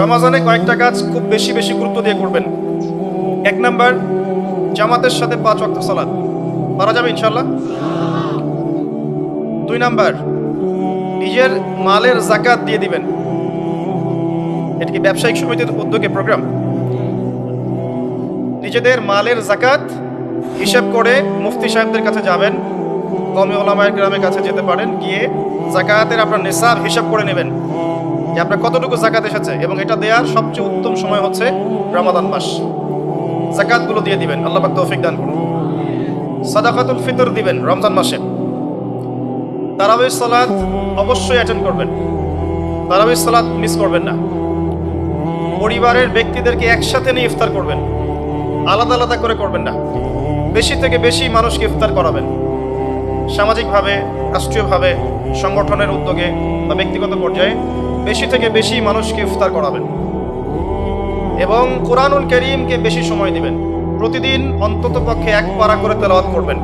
রমাজানে কয়েকটা কাজ খুব বেশি বেশি গুরুত্ব দিয়ে করবেন। এক নাম্বার, জামাতের সাথে পাঁচ ওয়াক্ত সালাদ পারা যাবে ইনশাল্লাহ দুই নাম্বার, নিজের মালের জাকাত দিয়ে দিবেন। এটা কি ব্যবসায়িক সমিতির উদ্যোগে প্রোগ্রাম নিজেদের মালের জাকাত হিসাব করে মুফতি সাহেবদের কাছে যাবেন। কমে ওলামায়ের গ্রামের কাছে যেতে পারেন, গিয়ে জাকাতের আপনার নেশাব হিসাব করে নেবেন। যে আপনার কতটুকু জাকাত এসেছে এবং এটা দেওয়ার সবচেয়ে উত্তম সময় হচ্ছে রমাদান মাস। জাকাতগুলো দিয়ে দিবেন। আল্লাহ পাক তৌফিক দান করুন। সাদাকাতুল ফিতর দিবেন রমজান মাসে। তারাবির সালাত অবশ্যই অ্যাটেন্ড করবেন। তারাবির সালাত মিস করবেন না। পরিবারের ব্যক্তিদেরকে একসাথে নিয়ে ইফতার করবেন। আলাদা আলাদা করে করবেন না। বেশি থেকে বেশি মানুষকে ইফতার করাবেন। সামাজিকভাবে, রাষ্ট্রীয়ভাবে, সংগঠনের উদ্যোগে বা ব্যক্তিগত পর্যায়ে বেশি থেকে বেশি মানুষকে ইফতার করাবেন। এবং কোরআনুল করিমকে বেশি সময় দিবেন। প্রতিদিন অন্তত পক্ষে এক পারা করে তেলাওয়াত করবেন।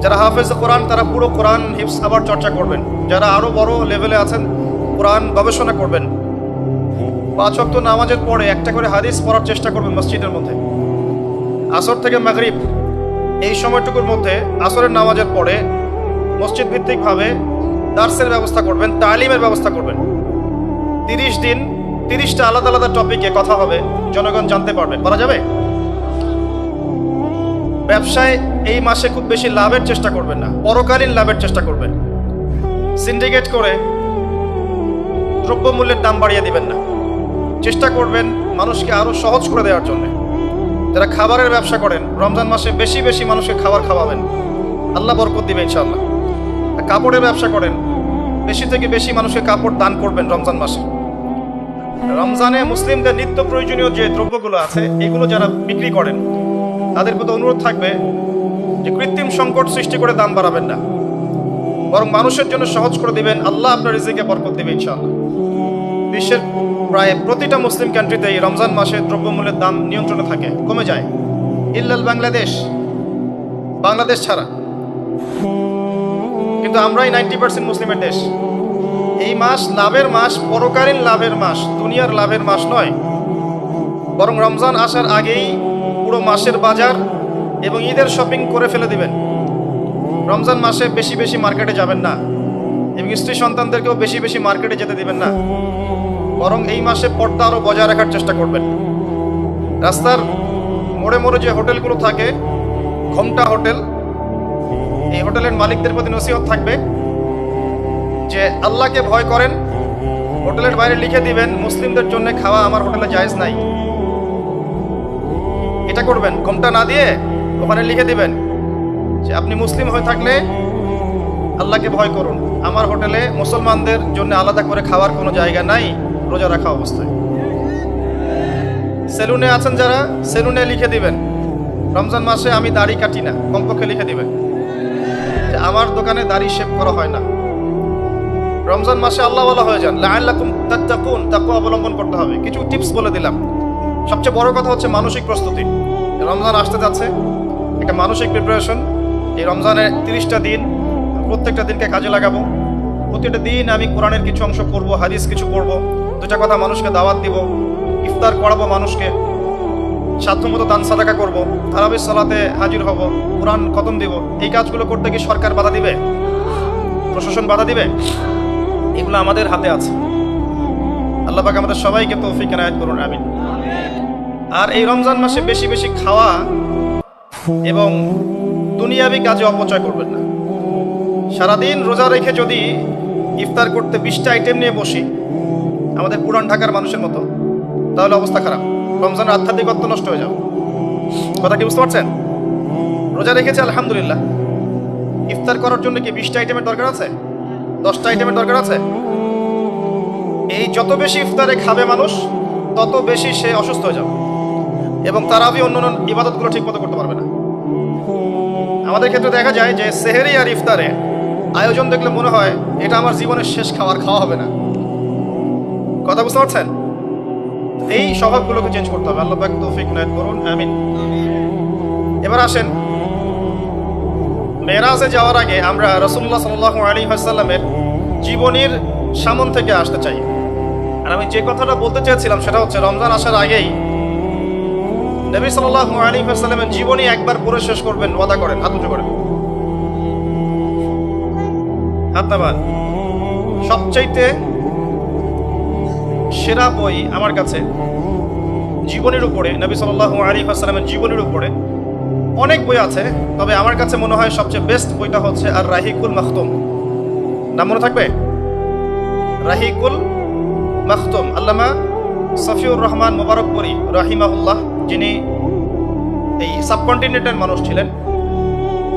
যারা হাফেজ কোরআন, তারা পুরো কোরআন হিপস আবার চর্চা করবেন। যারা আরও বড় লেভেলে আছেন, কোরআন গবেষণা করবেন। পাঁচ অক্ত নামাজের পরে একটা করে হাদিস পড়ার চেষ্টা করবেন মসজিদের মধ্যে। আসর থেকে মাগরিব, এই সময়টুকুর মধ্যে আসরের নামাজের পরে মসজিদ ভিত্তিকভাবে দার্সের ব্যবস্থা করবেন, তালিমের ব্যবস্থা করবেন। তিরিশ দিন, তিরিশটা আলাদা আলাদা টপিকে কথা হবে, জনগণ জানতে পারবেন বলা যাবে? ব্যবসায় এই মাসে খুব বেশি লাভের চেষ্টা করবেন না, পরকালীন লাভের চেষ্টা করবেন। সিন্ডিকেট করে দ্রব্যমূল্যের দাম বাড়িয়ে দিবেন না। চেষ্টা করবেন মানুষকে আরও সহজ করে দেওয়ার জন্য। যারা খাবারের ব্যবসা করেন, রমজান মাসে বেশি বেশি মানুষকে খাবার খাওয়াবেন। আল্লাহ বরকত দিবে ইনশাল্লাহ কাপড়ের ব্যবসা করেন বেশি থেকে বেশি মানুষকে কাপড় দান করবেন রমজান মাসে। রমজানে মুসলিমদের নিত্য প্রয়োজনীয় যে দ্রব্যগুলো আছে, এগুলো যারা বিক্রি করেন, তাদের প্রতি অনুরোধ থাকবে যে কৃত্রিম সংকট সৃষ্টি করে দাম বাড়াবেন না। বরং মানুষের জন্য সহজ করে দিবেন, আল্লাহ আপনার রিজিকে বরকত দিবে ইনশাআল্লাহ। বিশ্বের প্রায় প্রতিটা মুসলিম কান্ট্রিতে এই রমজান মাসে দ্রব্যমূল্যের দাম নিয়ন্ত্রণে থাকে, কমে যায়। ইল্লাল বাংলাদেশ বাংলাদেশ ছাড়া। কিন্তু আমরাই নাইনটি পার্সেন্ট মুসলিমের দেশ। এই মাস লাভের মাস, পরকালীন লাভের মাস, দুনিয়ার লাভের মাস নয়। বরং রমজান আসার আগেই পুরো মাসের বাজার এবং ঈদের শপিং করে ফেলে দিবেন। রমজান মাসে বেশি বেশি মার্কেটে যাবেন না এবং স্ত্রী সন্তানদেরকেও বেশি বেশি মার্কেটে যেতে দিবেন না। বরং এই মাসে পর্দা আরও বজায় রাখার চেষ্টা করবেন। রাস্তার মোড়ে মোড়ে যে হোটেলগুলো থাকে, ঘোমটা হোটেল এই হোটেলের মালিকদের প্রতি নসিহত থাকবে যে আল্লাহকে ভয় করেন, হোটেলের বাইরে লিখে দিবেন, মুসলিমদের জন্য খাওয়া আমার হোটেলে জায়েজ নাই। এটা করবেন, ঘোমটা না দিয়ে ওখানে লিখে দিবেন যে আপনি মুসলিম হয়ে থাকলে আল্লাহকে ভয় করুন। আমার হোটেলে মুসলমানদের জন্য আলাদা করে খাওয়ার কোনো জায়গা নাই, রোজা রাখা অবস্থায়। সেলুনে আছেন যারা, সেলুনে লিখে দিবেন, রমজান মাসে আমি দাড়ি কাটি না, কমপক্ষে লিখে দিবেন। আমার দোকানে দাড়ি শেভ করা হয় না। রমজান মাসে আল্লাহ বলা হয়ে যান, লাআল্লাকুম তাত্তাকুন তাকওয়া অবলম্বন করতে হবে। কিছু টিপস বলে দিলাম। সবচেয়ে বড় কথা হচ্ছে মানসিক প্রস্তুতি। রমজান আসতে যাচ্ছে, একটা মানসিক প্রিপারেশন এই রমজানের তিরিশটা দিন প্রত্যেকটা দিনকে কাজে লাগাবো। প্রতিটা দিন আমি কোরআনের কিছু অংশ করব হাদিস কিছু পড়ব দুটা কথা মানুষকে দাওয়াত দিব, ইফতার করাবো মানুষকে। সাধ্যমতো দান সাদাকা করব। তারাবির সালাতে হাজির হব। কোরআন খতম দিব। এই কাজগুলো করতে কি সরকার বাধা দিবে? প্রশাসন বাধা দিবে? এগুলো আমাদের হাতে আছে। আল্লাহ পাক আমাদের সবাইকে তৌফিক এনায়েত করুন, আমিন। আর এই রমজান মাসে বেশি বেশি খাওয়া এবং দুনিয়াবি কাজে অপচয় করবেন না। সারাদিন রোজা রেখে যদি ইফতার করতে বিশটা আইটেম নিয়ে বসি, আমাদের পুরান ঢাকার মানুষের মতো, তাহলে অবস্থা খারাপ। রমজানের আধ্যাত্মিকত্ব নষ্ট হয়ে যাবে। কথা কি বুঝতে পারছেন? রোজা রেখেছে, আলহামদুলিল্লাহ। ইফতার করার জন্য কি বিশটা আইটেমের দরকার আছে? দশটা আইটেমের দরকার আছে? এই যত বেশি ইফতারে খাবে মানুষ, তত বেশি সে অসুস্থ হয়ে যাবে। এবং তারাবি অন্য অন্য ইবাদতগুলো ঠিক মতো করতে পারবে না। আমাদের ক্ষেত্রে দেখা যায় যে সেহেরি আর ইফতারে আয়োজন দেখলে মনে হয় এটা আমার জীবনের শেষ খাবার খাওয়া হবে না। কথা বুঝতে পারছেন? এই স্বভাবগুলোকে চেঞ্জ করতে হবে। আল্লাহ পাক তৌফিক নায়ত করুন, আমিন। এবার আসেন, মেরাজে যাওয়ার আগে আমরা রসুল্লাহ সাল্লাহ আলী হাসাল্লামের জীবনীর সামন থেকে আসতে চাই। আর আমি যে কথাটা বলতে চেয়েছিলাম সেটা হচ্ছে, রমজান আসার আগেই নবী সাল্লাল্লাহু আলাইহি ওয়াসাল্লামের জীবনী একবার পড়ে শেষ করবেন, ওয়াদা করেন, হাত উঁচু করেন। হাত সবচাইতে সেরা বই আমার কাছে জীবনের উপরে, নবী সাল্লাল্লাহু আলাইহি ওয়াসাল্লামের জীবনের উপরে অনেক বই আছে, তবে আমার কাছে মনে হয় সবচেয়ে বেস্ট বইটা হচ্ছে আর রাহিকুল মাখতুম। নাম মনে থাকবে? রাহিকুল মাখতুম। আল্লামা সফিউর রহমান মোবারকপুরি রাহিমাহুল্লাহ, যিনি এই সাবকন্টিনেন্টের মানুষ ছিলেন।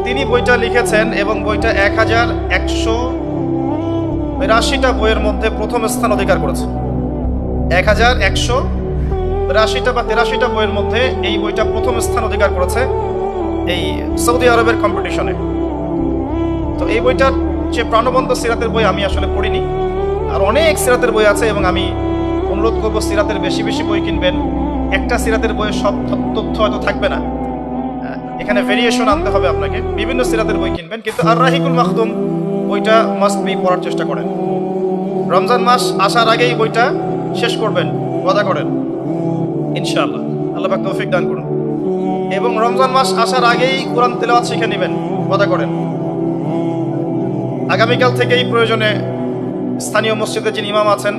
তিনি বইটা লিখেছেন এবং বইটা এক হাজার একশো বিরাশিটা বইয়ের মধ্যে প্রথম স্থান অধিকার করেছে। এক হাজার একশো বিরাশিটা বা তেরাশিটা বইয়ের মধ্যে এই বইটা প্রথম স্থান অধিকার করেছে এই সৌদি আরবের কম্পিটিশনে তো এই বইটার যে প্রাণবন্ত সিরাতের বই আমি আসলে পড়িনি। আর অনেক সিরাতের বই আছে এবং আমি অনুরোধ করব সিরাতের বেশি বেশি বই কিনবেন। একটা সিরাতের বইয়ে সব তথ্য হয়তো থাকবে না। এখানে ভেরিয়েশন আনতে হবে আপনাকে। বিভিন্ন সিরাতের বই কিনবেন, কিন্তু আর রাহিকুল মাখদুম বইটা মাস্ট বি পড়ার চেষ্টা করেন। রমজান মাস আসার আগেই বইটা শেষ করবেন, ওয়াদা করেন। ইনশাআল্লাহ। আল্লাহ পাক তৌফিক দান করুন। এবং রমজান মাস আসার আগেই কোরআন তেলাওয়াত শিখে নেবেন, ওয়াদা করেন। আগামীকাল থেকেই প্রয়োজনে স্থানীয় মসজিদে যিনি ইমাম আছেন,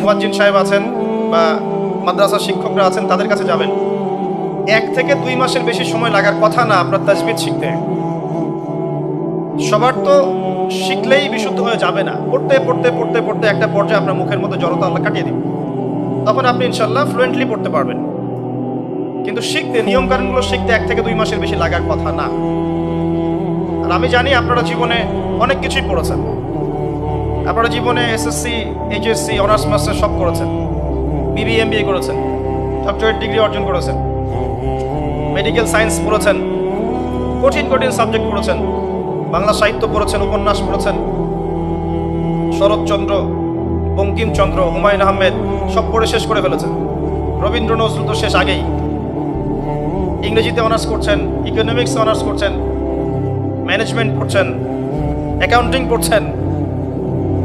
মুয়াজ্জিন সাহেব আছেন বা মাদ্রাসার শিক্ষকরা আছেন, তাদের কাছে যাবেন। এক থেকে দুই মাসের বেশি সময় লাগার কথা না, আপনার তাজবিদ শিখতে। সবার তো শিখলেই বিশুদ্ধ হয়ে যাবে না। পড়তে পড়তে পড়তে পড়তে একটা পর্যায়ে আপনার মুখের মধ্যে জড়তা আল্লাহ কাটিয়ে দিবে। তখন আপনি ইনশাল্লাহ ফ্লুয়েন্টলি পড়তে পারবেন। কিন্তু শিখতে নিয়ম কানুনগুলো শিখতে এক থেকে দুই মাসের বেশি লাগার কথা না। আর আমি জানি আপনারা জীবনে অনেক কিছুই পড়েছেন। আপনারা জীবনে এসএসসি এইচএসসি অনার্স মাস্টার সব করেছেন। বিবি এমবিএ করেছেন। ডক্টরেট ডিগ্রি অর্জন করেছেন। মেডিকেল সায়েন্স পড়েছেন। কঠিন কঠিন সাবজেক্ট পড়েছেন। বাংলা সাহিত্য পড়েছেন, উপন্যাস পড়েছেন। শরৎচন্দ্র, বঙ্কিমচন্দ্র, হুমায়ুন আহমেদ সব পড়ে শেষ করে ফেলেছেন। রবীন্দ্র নজরুল তো শেষ আগেই। ইংরেজিতে অনার্স করছেন ইকোনমিক্স অনার্স করছেন ম্যানেজমেন্ট পড়ছেন অ্যাকাউন্টিং পড়ছেন,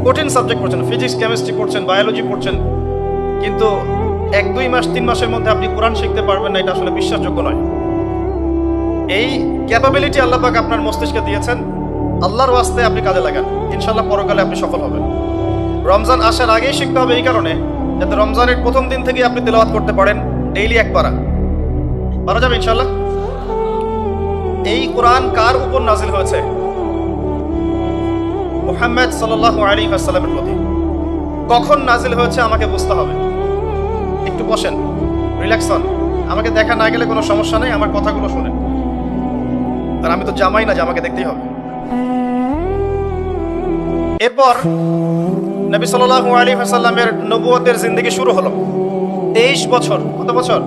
কঠিন সাবজেক্ট পড়ছেন ফিজিক্স কেমিস্ট্রি পড়ছেন বায়োলজি পড়ছেন। কিন্তু এক, দুই মাস, তিন মাসের মধ্যে আপনি কোরআন শিখতে পারবেন না, এটা আসলে বিশ্বাসযোগ্য নয়। এই ক্যাপাবিলিটি আল্লাহ পাক আপনার মস্তিষ্কে দিয়েছেন, আল্লাহর ওয়াস্তে আপনি কাজে লাগান। ইনশাল্লাহ পরকালে আপনি সফল হবেন। রমজান আসার আগেই শিখতে হবে এই কারণে যাতে রমজানের প্রথম দিন থেকে আপনি তেলাওয়াত করতে পারেন ডেইলি এক পারা। পারা যাবে ইনশাল্লাহ এই কোরআন কার উপর নাজিল হয়েছে? মোহাম্মদ সাল্লাল্লাহু আলাইহি ওয়াসাল্লামের প্রতি। কখন নাজিল হয়েছে আমাকে বুঝতে হবে। একটু বসেন, রিল্যাক্স হন। আমাকে দেখা না গেলে কোনো সমস্যা নেই, আমার কথাগুলো শুনেন। আর আমি তো জামাই না জামাকে দেখতেই হবে। এরপর নবী সাল্লাল্লাহু আলাইহি ওয়াসাল্লামের নবুয়তের জিন্দেগি শুরু হলো। তেইশ বছর, কত বছর?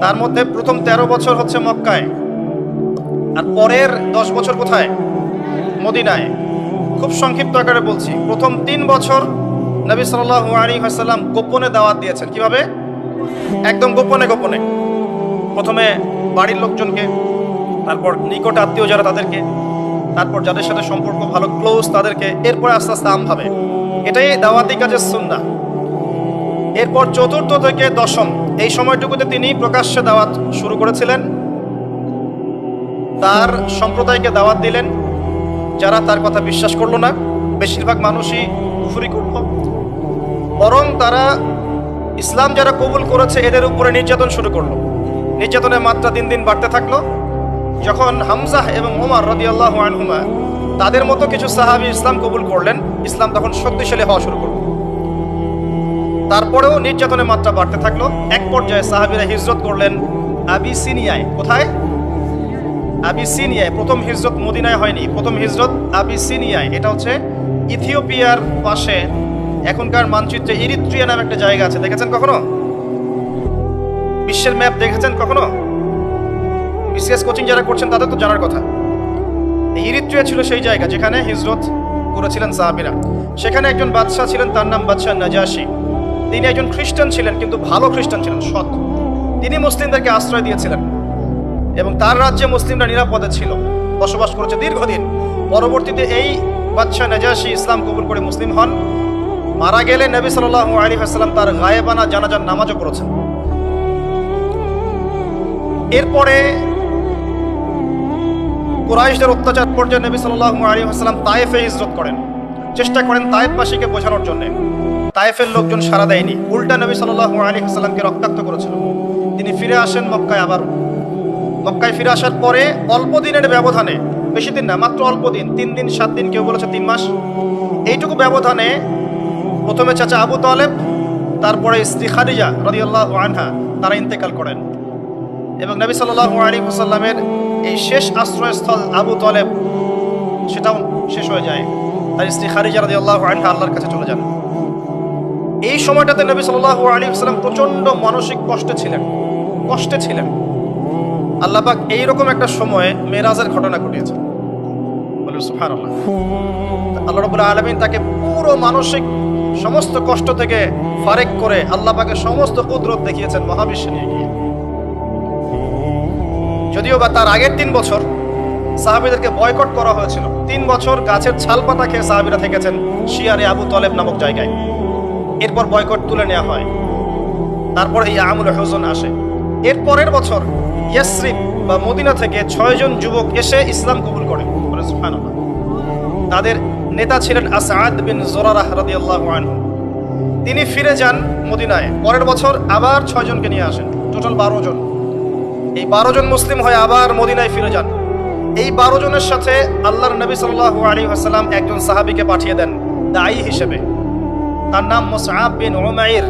তার মধ্যে প্রথম তেরো বছর হচ্ছে মক্কায়। আর পরের দশ বছর কোথায়? মদিনায়। খুব সংক্ষিপ্ত আকারে বলছি। প্রথম তিন বছর নবী সাল্লাল্লাহু আলাইহি ওয়াসাল্লাম গোপনে দাওয়াত দিয়েছেন। কীভাবে? একদম গোপনে গোপনে। প্রথমে বাড়ির লোকজনকে তারপর নিকট আত্মীয় যারা তাদেরকে, তারপর যাদের সাথে সম্পর্ক ভালো ক্লোজ তাদেরকে, এরপর আস্তে আস্তে আমভাবে এটাই দাওয়াতি কাজের সুন্না। এরপর চতুর্থ থেকে দশম, এই সময়টুকুতে তিনি প্রকাশ্যে দাওয়াত শুরু করেছিলেন। তার সম্প্রদায়কে দাওয়াত দিলেন। যারা তার কথা বিশ্বাস করল না, বেশিরভাগ মানুষই কুফুরি করল। বরং তারা ইসলাম যারা কবুল করেছে, এদের উপরে নির্যাতন শুরু করল। নির্যাতনের মাত্রা দিন দিন বাড়তে থাকল। যখন হামজাহ এবং ওমর রদিয়াল্লাহ আনহুমা তাদের মতো কিছু সাহাবি ইসলাম কবুল করলেন, ইসলাম তখন শক্তিশালী হওয়া শুরু করল। তারপরেও নির্যাতনের মাত্রা বাড়তে থাকল। এক পর্যায়ে সাহাবিরা হিজরত করলেন আবিসিনিয়ায়। কোথায়? আবিসিনিয়ায়। প্রথম হিজরত মদিনায় হয়নি। প্রথম হিজরত আবিসিনিয়ায়। এটা হচ্ছে ইথিওপিয়ার পাশে এখনকার মানচিত্রে ইরিত্রিয়া নামে একটা জায়গা আছে। দেখেছেন কখনো? বিশ্বের ম্যাপ দেখেছেন কখনো? বিসিএস কোচিং যারা করছেন তাদের তো জানার কথা। ইরিত্রিয়া ছিল সেই জায়গা যেখানে হিজরত করেছিলেন সাহাবিরা। সেখানে একজন বাদশাহ ছিলেন, তার নাম বাদশাহ নাজাসি তিনি একজন খ্রিস্টান ছিলেন, কিন্তু ভালো খ্রিস্টান ছিলেন, সৎ। তিনি মুসলিমদেরকে আশ্রয় দিয়েছিলেন এবং তার রাজ্যে মুসলিমরা নিরাপদে ছিল, বসবাস করেছে দীর্ঘদিন। পরবর্তীতে এই বাদশাহ নাজাসি ইসলাম কবুল করে মুসলিম হন। মারা গেলে নবী সাল্লাল্লাহু আলাইহি ওয়াসাল্লাম তার গায়েবানা জানাজার নামাজও পড়েছেন। এরপরে কুরাইশদের অত্যাচার পর্যায়ে নবী সাল্লাল্লাহু আলাইহি ওয়াসাল্লাম তায়েফে হিজরত করেন। চেষ্টা করেন তায়েফবাসীকে বোঝানোর জন্য। তায়েফের লোকজন সাড়া দেয়নি। উল্টা নবী সাল্লাল্লাহু আলাইহি ওয়াসাল্লামকে রক্তাক্ত করেছিল। তিনি ফিরে আসেন মক্কায় আবার মক্কায় ফিরে আসার পরে অল্প দিনের ব্যবধানে, বেশি দিন না, মাত্র অল্প দিন, তিন দিন, সাত দিন, কেউ বলেছে তিন মাস, এইটুকু ব্যবধানে প্রথমে চাচা আবু তালেব, তারপরে স্ত্রী খাদিজা রাদিয়াল্লাহু আনহা, তারা ইন্তেকাল করেন। এবং নবী আলাইহি ওয়াসাল্লামের এই শেষ আশ্রয়স্থল আবু তালেব, সেটাও শেষ হয়ে যায়। তার স্ত্রী রাদিয়াল্লাহু আনহা আল্লাহর কাছে চলে যান। এই সময়টাতে নবী সাল্লাল্লাহু আলাইহি ওয়াসাল্লাম প্রচণ্ড মানসিক কষ্টে ছিলেন কষ্টে ছিলেন। আল্লাপাক এইরকম একটা সময়ে মেরাজের ঘটনা ঘটিয়েছে আল্লাহ রাব্বুল আলামিন তাকে পুরো মানসিক সমস্ত কষ্ট থেকে ফারেক করে আল্লাহ পাকের সমস্ত কুদরত দেখিয়েছেন মহাবিশ্বে নিয়ে গিয়ে। যদিও বা তার আগের তিন বছর সাহাবিদেরকে বয়কট করা হয়েছিল। তিন বছর গাছের ছাল পাতা খেয়ে সাহাবিরা থেকেছেন শিয়ারে আবু তলেব নামক জায়গায়। এরপর বয়কট তুলে নেওয়া হয়। তারপর এই আমুল হোজন আসে। এর পরের বছর ইয়াসরিফ বা মদিনা থেকে ছয়জন যুবক এসে ইসলাম কবুল করে। তাদের নেতা ছিলেন আসাদ বিন জোরারাহ রাদিয়াল্লাহু আনহু। তিনি ফিরে যান মদিনায়। পরের বছর আবার ছয়জনকে নিয়ে আসেন। টোটাল বারো জন। এই বারো জন মুসলিম হয়ে আবার মদিনায় ফিরে যান। এই বারো জনের সাথে আল্লাহর নবী সাল্লাল্লাহু আলাইহি ওয়াসাল্লাম একজন সাহাবীকে পাঠিয়ে দেন দায়ী হিসেবে। তার নাম মুসআব বিন উমাইর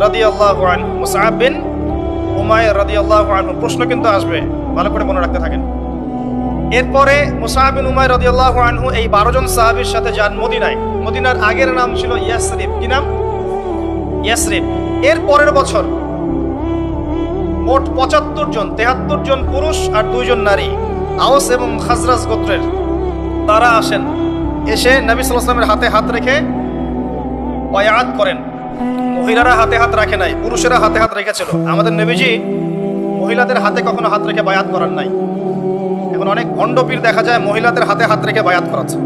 রাদিয়াল্লাহু আনহু। মুসআব বিন উমাইর প্রশ্ন কিন্তু আসবে, ভালো করে মনে রাখতে থাকেন। এরপরে মুসআব বিন উমাইর রাদিয়াল্লাহু আনহু এই 12 জন সাহাবীর সাথে যান মদিনায়। মদিনার আগের নাম ছিল ইয়াসরিব। কি নাম? ইয়াসরিব। এর পরের বছর মোট পঁচাত্তর জন, তেহাত্তর জন পুরুষ আর দুইজন নারী। আওস এবং খাজরাজ গোত্রের। তারা আসেন, এসে নবী ওয়াসাল্লামের হাতে হাত রেখে বায়াত করেন। মহিলারা হাতে হাত রাখে নাই, পুরুষেরা হাতে হাত রেখেছিল। আমাদের নবীজি মহিলাদের হাতে কখনো হাত রেখে বায়াত করার নাই। এখন অনেক ভণ্ডপীর দেখা যায় মহিলাদের হাতে হাত রেখে বায়াত করাচ্ছে।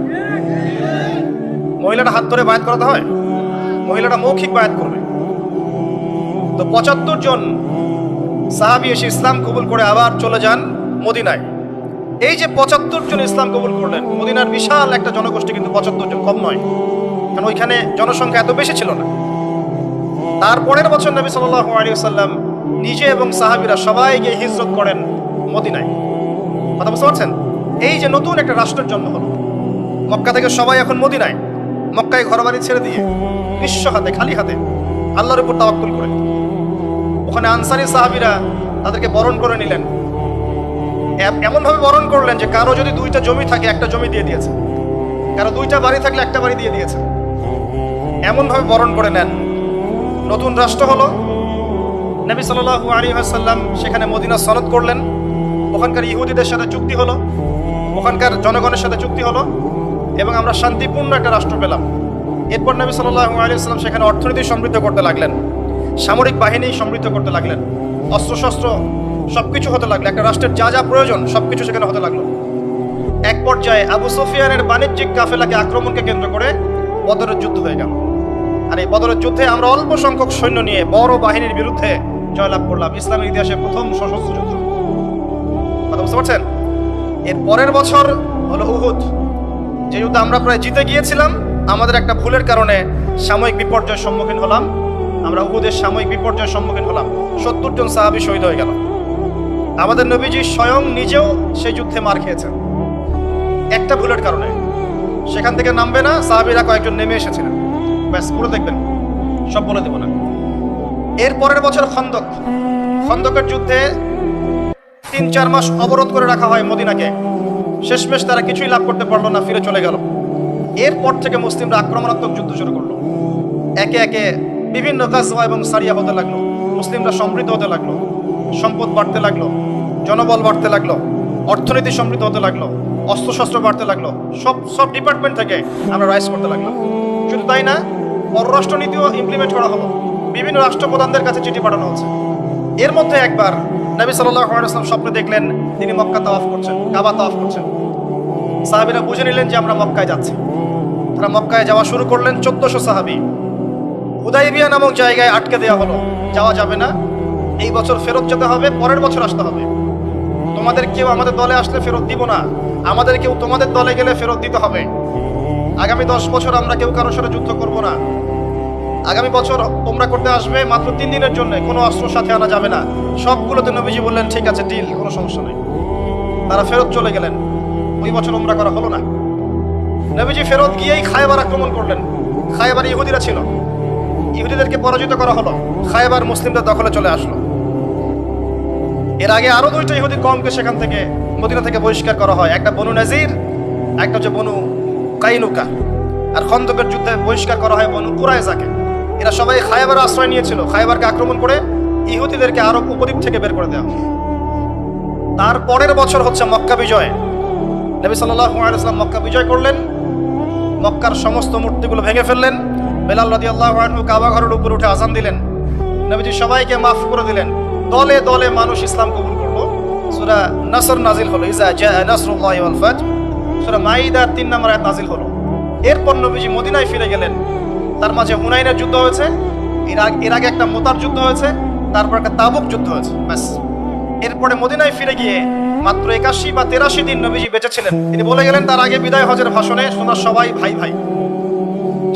মহিলাটা হাত ধরে বায়াত করাতে হয়? মহিলাটা মৌখিক বায়াত করবে। তো পঁচাত্তর জন সাহাবি এসে ইসলাম কবুল করে আবার চলে যান মদিনায়। এই যে পঁচাত্তর জন ইসলাম কবুল করলেন, মদিনার বিশাল একটা জনগোষ্ঠী কিন্তু পঁচাত্তর জন, কম নয়। কারণ ওইখানে জনসংখ্যা এত বেশি ছিল না। তারপরের বছর নবী সাল্লাল্লাহু আলাইহি সাল্লাম নিজে এবং সাহাবীরা সবাই গিয়ে হিজরত করেন মদিনায়। কথা বুঝতে পারছেন? এই যে নতুন একটা রাষ্ট্রের জন্ম হলো। মক্কা থেকে সবাই এখন মদিনায়। মক্কায় ঘরবাড়ি ছেড়ে দিয়ে নিঃস্ব হাতে, খালি হাতে আল্লাহর উপর তাওয়াক্কুল করে। ওখানে আনসারি সাহাবীরা তাদেরকে বরণ করে নিলেন। এমনভাবে বরণ করলেন যে কারও যদি দুইটা জমি থাকে, একটা জমি দিয়ে দিয়েছে। কারও দুইটা বাড়ি থাকলে একটা বাড়ি দিয়ে দিয়েছে। এমনভাবে বরণ করে নেন। নতুন রাষ্ট্র হলো। নবী সাল্লাল্লাহু আলাইহি ওয়াসাল্লাম সেখানে মদিনা সনদ করলেন। ওখানকার ইহুদিদের সাথে চুক্তি হলো। ওখানকার জনগণের সাথে চুক্তি হলো। এবং আমরা শান্তিপূর্ণ একটা রাষ্ট্র পেলাম। এরপর নবী সাল্লাল্লাহু আলাইহি ওয়াসাল্লাম সেখানে অর্থনীতি সমৃদ্ধ করতে লাগলেন। সামরিক বাহিনী সমৃদ্ধ করতে লাগলেন। অস্ত্রশস্ত্র সব কিছু হতে লাগল। একটা রাষ্ট্রের যা যা প্রয়োজন সব কিছু সেখানে হতে লাগল। এক পর্যায়ে আবু সুফিয়ানের বাণিজ্যিক কাফেলাকে আক্রমণকে কেন্দ্র করে বদরের যুদ্ধ হয়ে গেল। আর এই বদরের যুদ্ধে আমরা অল্প সংখ্যক সৈন্য নিয়ে বড় বাহিনীর বিরুদ্ধে জয়লাভ করলাম। ইসলামের ইতিহাসে প্রথম সশস্ত্র যুদ্ধ। কথা বুঝতে পারছেন? এর পরের বছর হলো উহুদ। যে যুদ্ধে আমরা প্রায় জিতে গিয়েছিলাম, আমাদের একটা ভুলের কারণে সাময়িক বিপর্যয়ের সম্মুখীন হলাম। আমরা উহুদের সাময়িক বিপর্যয়ের সম্মুখীন হলাম। সত্তর জন সাহাবি শহীদ হয়ে গেল। আমাদের নবীজি স্বয়ং নিজেও সেই যুদ্ধে মার খেয়েছেন। একটা ভুলের কারণে। সেখান থেকে নামবে না, সাহাবিরা কয়েকজন নেমে এসেছিলেন। ব্যাস, পুরো দেখবেন। সব বলে দেব না। এর পরের বছর খন্দক। খন্দকের যুদ্ধে তিন চার মাস অবরোধ করে রাখা হয় মদিনাকে। শেষমেশ তারা কিছুই লাভ করতে পারল না, ফিরে চলে গেল। এরপর থেকে মুসলিমরা আক্রমণাত্মক যুদ্ধ শুরু করল। একে একে বিভিন্ন গাছওয়া এবং সারিয়া হতে লাগল, মুসলিমরা সমৃদ্ধ হতে লাগল, সম্পদ বাড়তে লাগল, জনবল বাড়তে লাগল, অর্থনীতি সমৃদ্ধ হতে লাগল, অস্ত্রশস্ত্র বাড়তে লাগল, সব সব ডিপার্টমেন্ট থেকে আমরা রাইজ করতে লাগলাম। শুধু তাই না, পররাষ্ট্রনীতিও ইমপ্লিমেন্ট করা হলো, বিভিন্ন রাষ্ট্রপ্রধানদের কাছে চিঠি পাঠানো হচ্ছে। এর মধ্যে একবার নবী ওয়াসাল্লাম স্বপ্নে দেখলেন, তিনি মক্কা তাওয়াফ করছেন, কাবা তাওয়াফ করছেন। সাহাবীরা বুঝে নিলেন যে আমরা মক্কায় যাচ্ছি। তারা মক্কায় যাওয়া শুরু করলেন চোদ্দশো সাহাবি। হুদাইবিয়া নামক জায়গায় আটকে দেওয়া হলো। যাওয়া যাবে না। এই বছর ফেরত যেতে হবে, পরের বছর আসতে হবে। তোমাদের কেউ আমাদের দলে আসলে ফেরত দিব না। আমাদের কেউ তোমাদের দলে গেলে ফেরত দিতে হবে। আগামী দশ বছর আমরা কেউ কারোর সাথে যুদ্ধ করব না। আগামী বছর তোমরা করতে আসবে মাত্র তিন দিনের জন্য। কোনো অস্ত্র সাথে আনা যাবে না। সবগুলোতে নবীজি বললেন, ঠিক আছে ডিল কোনো সমস্যা নেই। তারা ফেরত চলে গেলেন। ওই বছর ওমরা করা হলো না। নবীজি ফেরত গিয়েই খায়বার আক্রমণ করলেন। খায়বার ইহুদিরা ছিল। ইহুদিদেরকে পরাজিত করা হলো। খায়বার মুসলিমদের দখলে চলে আসলো। এর আগে আরও দুইটা ইহুদি কমকে সেখান থেকে মদিনা থেকে বহিষ্কার করা হয়। একটা বনু নাজির, একটা হচ্ছে বনু কাইনুকা। আর খন্দকের যুদ্ধে বহিষ্কার করা হয় বনু কুরাইজাকে। এরা সবাই খায়বার আশ্রয় নিয়েছিল। খায়বারকে আক্রমণ করে ইহুদিদেরকে আরব উপদ্বীপ থেকে বের করে দেওয়া। তার পরের বছর হচ্ছে মক্কা বিজয়। নবী ওয়াসাল্লাম মক্কা বিজয় করলেন। মক্কার সমস্ত মূর্তিগুলো ভেঙে ফেললেন। বেলাল রাদিয়াল্লাহু আনহু কাবা ঘরের উপর উঠে আজান দিলেন। নবীজি সবাইকে মাফ করে দিলেন। দলে দলে মানুষ ইসলাম কবুল করল। সূরা নাসর নাজিল হলো। ইজা জা নাসরুল্লাহি ওয়াল ফাত সূরা মাইদার 3 নম্বর আয়াত নাজিল হলো। এরপর নবীজি মদিনায় ফিরে গেলেন। তার মাঝে হুনাইনের যুদ্ধ হয়েছে। এর আগে এর আগে একটা মোতার যুদ্ধ হয়েছে। তারপর একটা তাবুক যুদ্ধ হয়েছে। ব্যাস। এরপরে মদিনায় ফিরে গিয়ে মাত্র একাশি বা তেরাশি দিন নবীজি বেঁচে ছিলেন। তিনি বলে গেলেন, তার আগে বিদায় হজের ভাষণে শোনা সবাই ভাই ভাই।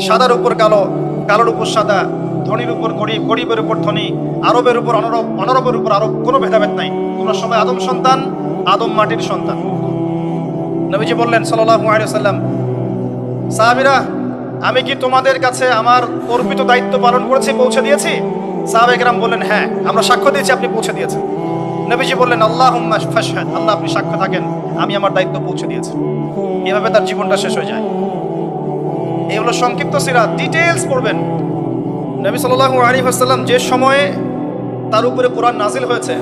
সাদার উপর কালো, কালোর উপর সাদা, ধনীর উপর গরিব, গরিবের উপর ধনী, আরবের উপর অনরব, অনরবের উপর আরব, কোনো ভেদাভেদ নাই। তোমরা সবাই আদম সন্তান, আদম মাটির সন্তান। নবীজি বললেন সাল্লাম সাহাবীরা, আমি কি তোমাদের কাছে আমার অর্পিত দায়িত্ব পালন করেছি, পৌঁছে দিয়েছি? সাহাবেকরাম বললেন হ্যাঁ আমরা সাক্ষ্য দিয়েছি, আপনি পৌঁছে দিয়েছেন। নবীজি বললেন আল্লাহ আল্লাহ, আপনি সাক্ষ্য থাকেন, আমি আমার দায়িত্ব পৌঁছে দিয়েছি। এভাবে তার জীবনটা শেষ হয়ে যায়। এই হলো সংক্ষিপ্ত সিরাত ডিটেলস পড়বেন। নবী সাল্লাল্লাহু আলাইহি ওয়াসাল্লাম যে সময়ে তার উপরে কোরআন নাজিল হয়েছে,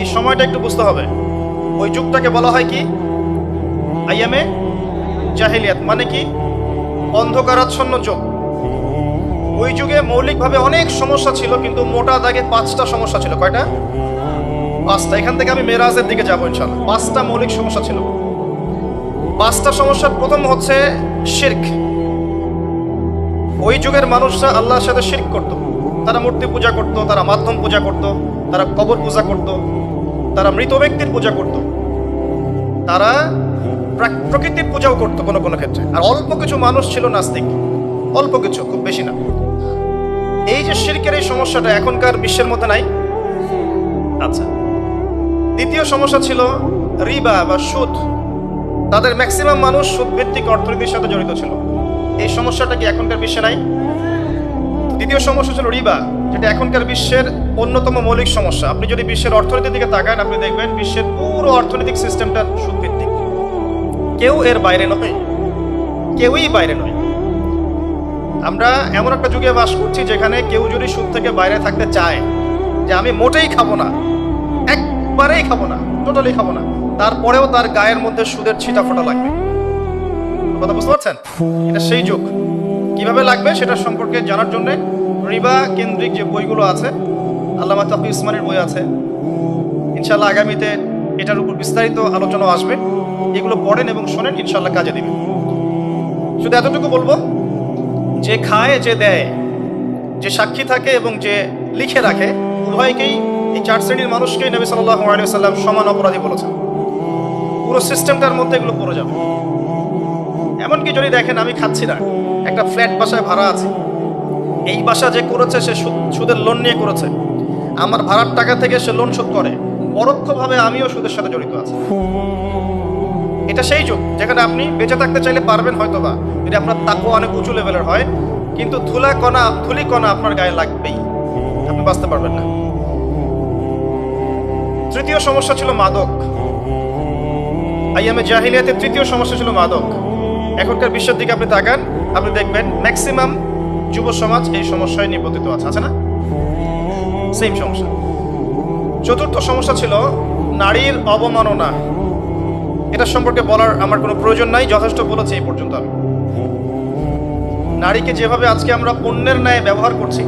এই সময়টা একটু বুঝতে হবে। ওই যুগটাকে বলা হয় কি? আইয়ামে জাহিলিয়াত মানে কি? অন্ধকারাচ্ছন্ন যুগ। ওই যুগে মৌলিকভাবে অনেক সমস্যা ছিল, কিন্তু মোটা দাগে পাঁচটা সমস্যা ছিল। কয়টা? পাঁচটা। এখান থেকে আমি মেরাজের দিকে যাব ইনশাল্লাহ পাঁচটা মৌলিক সমস্যা ছিল। পাঁচটা সমস্যার প্রথম হচ্ছে শির্ক। ওই যুগের মানুষরা আল্লাহর সাথে শির্ক করত। তারা মূর্তি পূজা করত, তারা মাধ্যম পূজা করত, তারা কবর পূজা করত, তারা মৃত ব্যক্তির পূজা করত। তারা প্রাক- প্রকৃতির পূজাও করতো কোনো কোনো ক্ষেত্রে। আর অল্প কিছু মানুষ ছিল নাস্তিক। অল্প কিছু, খুব বেশি না। এই যে শিরকের এই সমস্যাটা এখনকার বিশ্বের মধ্যে নাই? আচ্ছা। দ্বিতীয় সমস্যা ছিল রিবা বা সুদ। তাদের ম্যাক্সিমাম মানুষ সুদ ভিত্তিক অর্থনীতির সাথে জড়িত ছিল। এই সমস্যাটা কি এখনকার বিশ্বে নাই? দ্বিতীয় সমস্যা ছিল রিবা যেটা এখনকার বিশ্বের অন্যতম মৌলিক সমস্যা। আপনি যদি বিশ্বের অর্থনীতির দিকে তাকান, আপনি দেখবেন বিশ্বের পুরো অর্থনৈতিক সিস্টেমটা সুদ ভিত্তিক কেউ এর বাইরে নয়। কেউই বাইরে নয়। আমরা এমন একটা যুগে বাস করছি যেখানে কেউ যদি সুদ থেকে বাইরে থাকতে চায় যে আমি মোটেই খাব না, একবারেই খাব না টোটালি খাব না, তারপরেও তার গায়ের মধ্যে সুদের ছিটা ফোটা লাগবে। কথা বুঝতে পারছেন? এটা সেই যুগ। কীভাবে লাগবে সেটা সম্পর্কে জানার জন্য রিবা কেন্দ্রিক যে বইগুলো আছে, আল্লামা তাফি ইসমানের বই আছে ইনশাল্লাহ আগামীতে এটার উপর বিস্তারিত আলোচনা আসবে। এগুলো পড়েন এবং শোনেন ইনশাল্লাহ কাজে দিবে। শুধু এতটুকু বলব, যে খায়, যে দেয়, যে সাক্ষী থাকে এবং যে লিখে রাখে, উভয়কেই এই চার শ্রেণির মানুষকেই নবী সাল্লাহ সাল্লাম সমান অপরাধী বলেছেন। পুরো সিস্টেমটার মধ্যে এগুলো পড়ে যাবে। এমনকি যদি দেখেন, আমি খাচ্ছি না। একটা ফ্ল্যাট বাসায় ভাড়া আছে। এই বাসা যে করেছে, সে সুদ- সুদের লোন নিয়ে করেছে। আমার ভাড়ার টাকা থেকে সে লোন শোধ করে। পরোক্ষভাবে আমিও সুদের সাথে জড়িত আছি। এটা সেই যুগ, যেখানে আপনি বেঁচে থাকতে চাইলে পারবেন হয়তো বা যদি আপনার তাকু অনেক উঁচু লেভেলের হয়, কিন্তু ধুলা কণা, ধুলি কণা আপনার গায়ে লাগবেই। আপনি বাঁচতে পারবেন না। তৃতীয় সমস্যা ছিল মাদক। আইয়ামে জাহিলিয়াতে তৃতীয় সমস্যা ছিল মাদক। এখনকার বিশ্বের দিকে আপনি তাকান, আপনি দেখবেন ম্যাক্সিমাম যুব সমাজ এই সমস্যায় নিপতিত আছে আছে না? সেম সমস্যা। চতুর্থ সমস্যা ছিল নারীর অবমাননা। এটা সম্পর্কে বলার আমার কোনো প্রয়োজন নাই, যথেষ্ট বলেছি এই পর্যন্ত আমি। নারীকে যেভাবে আজকে আমরা পণ্যের ন্যায় ব্যবহার করছি,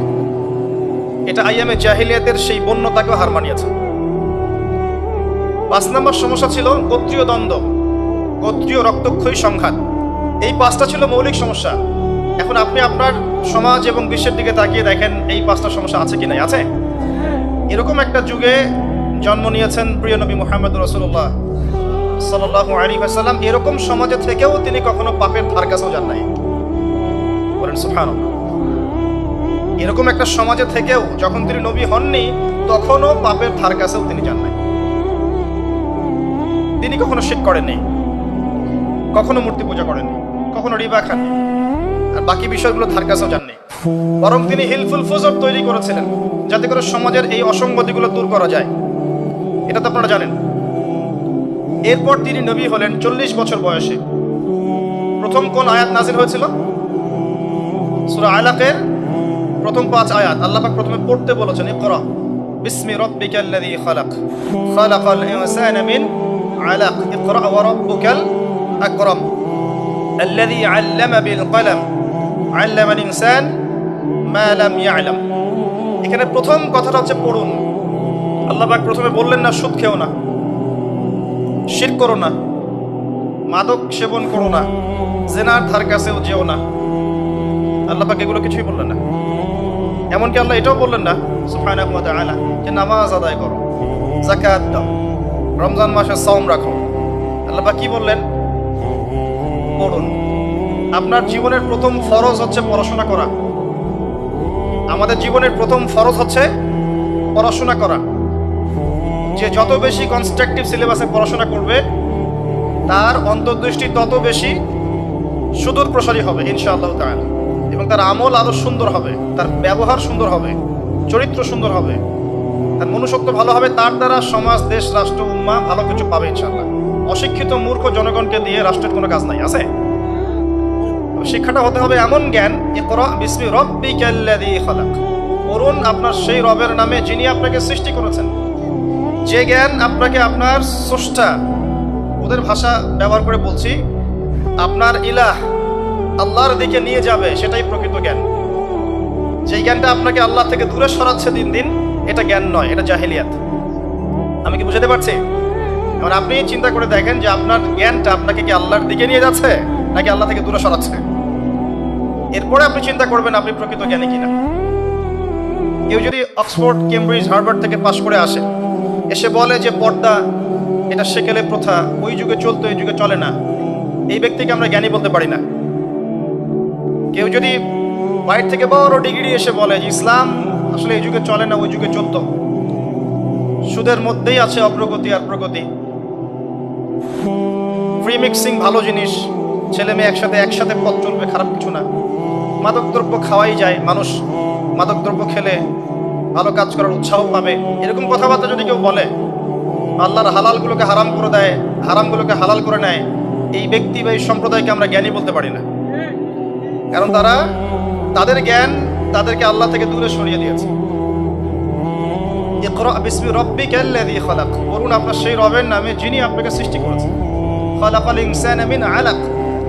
এটা আইএমএ জাহিলিয়াতের সেই বন্যতাকেও হার মানিয়েছে। পাঁচ নম্বর সমস্যা ছিল গোত্রীয় দ্বন্দ্ব, গোত্রীয় রক্তক্ষয়ী সংঘাত। এই পাঁচটা ছিল মৌলিক সমস্যা। এখন আপনি আপনার সমাজ এবং বিশ্বের দিকে তাকিয়ে দেখেন এই পাঁচটা সমস্যা আছে কি নাই, আছে? এরকম একটা যুগে জন্ম নিয়েছেন প্রিয় নবী মোহাম্মদ রসুল্লাহ সাল্লাহ আলী এরকম সমাজে থেকেও তিনি কখনো পাপের ধার কাছেও যান নাই। বলেন এরকম একটা সমাজে থেকেও যখন তিনি নবী হননি, তখনও পাপের ধার কাছেও তিনি যান নাই। তিনি কখনো শিখ করেননি, কখনো মূর্তি পূজা করেননি। কখনো রিবা খাননি আর বাকি বিষয়গুলো ধার কাছেও যাননি। বরং তিনি হিলফুল ফুজর তৈরি করেছিলেন, যাতে করে সমাজের এই অসঙ্গতিগুলো দূর করা যায়। এটা তো আপনারা জানেন। এরপর তিনি নবী হলেন চল্লিশ বছর বয়সে। প্রথম কোন আয়াত নাজির হয়েছিল? সুরা আলাকের প্রথম পাঁচ আয়াত। আল্লাহ পাক প্রথমে পড়তে বলেছেন, ইকরা, বিসমি রাব্বিকাল্লাযী খালাক। খালাকাল ইনসানা মিন আলাক। ইকরা ওয়া রাব্বুকাল আকরাম। الذي علم بالقلم علم الإنسان ما لم يعلم এখানে প্রথম কথাটা হচ্ছে পড়ুন আল্লাহ পাক প্রথমে বললেন না সুদ খেও না শির করো না মাদক সেবন করো না জেনার ধার কাছেও যেও না আল্লাহ পাক এগুলো কিছুই বললেন না এমনকি আল্লাহ এটাও বললেন না সুবহানাহু ওয়া তাআলা যে নামাজ আদায় করো যাকাত দাও রমজান মাসে সাওম রাখো আল্লাহ পাক কি বললেন পড়ুন। আপনার জীবনের প্রথম ফরজ হচ্ছে পড়াশোনা করা। আমাদের জীবনের প্রথম ফরজ হচ্ছে পড়াশোনা করা। যে যত বেশি কনস্ট্রাকটিভ সিলেবাসে পড়াশোনা করবে, তার অন্তর্দৃষ্টি তত বেশি সুদূর প্রসারী হবে, ইনশাআল্লাহ তাআলা। এবং তার আমল আরও সুন্দর হবে, তার ব্যবহার সুন্দর হবে, চরিত্র সুন্দর হবে, তার মনুষ্যত্ব ভালো হবে, তার দ্বারা সমাজ, দেশ, রাষ্ট্র, উম্মা ভালো কিছু পাবে, ইনশাআল্লাহ। অশিক্ষিত মূর্খ জনগণকে দিয়ে রাষ্ট্রের কোনো কাজ নাই, আছে? শিক্ষাটা হতে হবে এমন জ্ঞান বিসমি পড়ুন, আপনার সেই রবের নামে যিনি আপনাকে সৃষ্টি করেছেন। যে জ্ঞান আপনাকে আপনার স্রষ্টা, ওদের ভাষা ব্যবহার করে বলছি, আপনার ইলাহ আল্লাহর দিকে নিয়ে যাবে, সেটাই প্রকৃত জ্ঞান। যেই জ্ঞানটা আপনাকে আল্লাহ থেকে দূরে সরাচ্ছে দিন দিন, এটা জ্ঞান নয়, এটা জাহিলিয়াত। আমি কি বুঝাতে পারছি? এবার আপনি চিন্তা করে দেখেন যে আপনার জ্ঞানটা আপনাকে কি আল্লাহর দিকে নিয়ে যাচ্ছে, নাকি আল্লাহ থেকে দূরে সরাচ্ছে? এরপরে আপনি চিন্তা করবেন আপনি প্রকৃত জ্ঞানী কিনা। কেউ যদি অক্সফোর্ড, কেমব্রিজ, হার্ভার্ড থেকে পাশ করে আসে, এসে বলে যে, পর্দা, এটা সেকেলে প্রথা, ওই যুগে চলতো, এই যুগে চলে না। এই ব্যক্তিকে আমরা জ্ঞানী বলতে পারি না। কেউ যদি বাইরে থেকে বড় ডিগ্রি এসে বলে যে, ইসলাম আসলে এই যুগে চলে না, ওই যুগে চলতো। সুদের মধ্যেই আছে অগ্রগতি আর প্রগতি। ফ্রি মিক্সিং ভালো জিনিস। ছেলে মেয়ে একসাথে একসাথে পথ চলবে, খারাপ কিছু না। মাদক দ্রব্য খাওয়াই যায় মানুষ। মাদক দ্রব্য খেলে ভালো কাজ করার উৎসাহ পাবে। এরকম কথাবার্তা যদি কেউ বলে, আল্লাহর হালালগুলোকে হারাম করে দেয়, হারামগুলোকে হালাল করে নেয়, এই ব্যক্তি বা এই সম্প্রদায়কে আমরা জ্ঞানী বলতে পারি না। কারণ তারা তাদের জ্ঞান তাদেরকে আল্লাহ থেকে দূরে সরিয়ে দিয়েছে। ইকরা বিসমি রাব্বিকাল্লাযী খালাক। বলুন আপনার সেই রবের নামে যিনি আপনাকে সৃষ্টি করেছেন। খালাকাল ইনসানা মিন আলাক।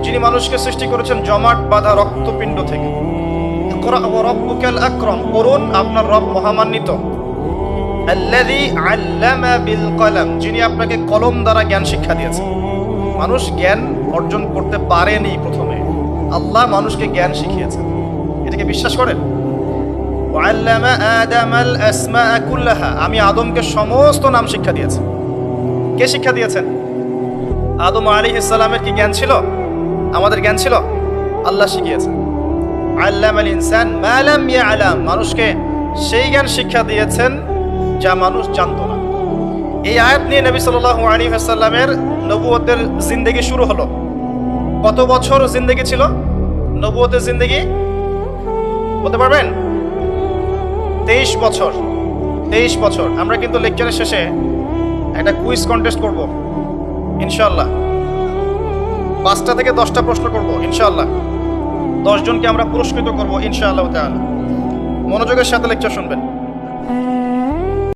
যিনি মানুষকে সৃষ্টি করেছেন জমাট, বাঁধা, রক্তপিণ্ড থেকে। ইকরা ওয়া রাব্বুকাল আকরাম। বলুন আপনার রব মহামান্বিত। আল্লাযী আল্লামা বিল কলম। যিনি আপনাকে কলম দ্বারা জ্ঞান শিক্ষা দিয়েছেন। মানুষ জ্ঞান অর্জন করতে পারেনি প্রথমে। আল্লাহ মানুষকে জ্ঞান শিখিয়েছেন। এটাকে বিশ্বাস করেন? আমি আদমকে সমস্ত নাম শিক্ষা দিয়েছি। কে শিক্ষা দিয়েছেন? আদম আলী ইসলামের কি জ্ঞান ছিল? আমাদের জ্ঞান ছিল? আল্লাহ শিখিয়েছেন। আল্লাম আল ইনসান মানুষকে সেই জ্ঞান শিক্ষা দিয়েছেন যা মানুষ জানতো না। এই আয়াত নিয়ে নবী সাল্লাল্লাহু আলাইহি ওয়াসাল্লামের নবুয়তের জিন্দেগি শুরু হলো। কত বছর জিন্দেগি ছিল? নবুয়তের জিন্দেগি? বলতে পারবেন? তেইশ বছর তেইশ বছর। আমরা কিন্তু লেকচারের শেষে একটা কুইজ কন্টেস্ট করব। ইনশাল্লাহ পাঁচটা থেকে দশটা প্রশ্ন করব ইনশাল্লাহ দশজনকে আমরা পুরস্কৃত করব, ইনশাআল্লাহ তাহলে মনোযোগের সাথে লেকচার শুনবেন।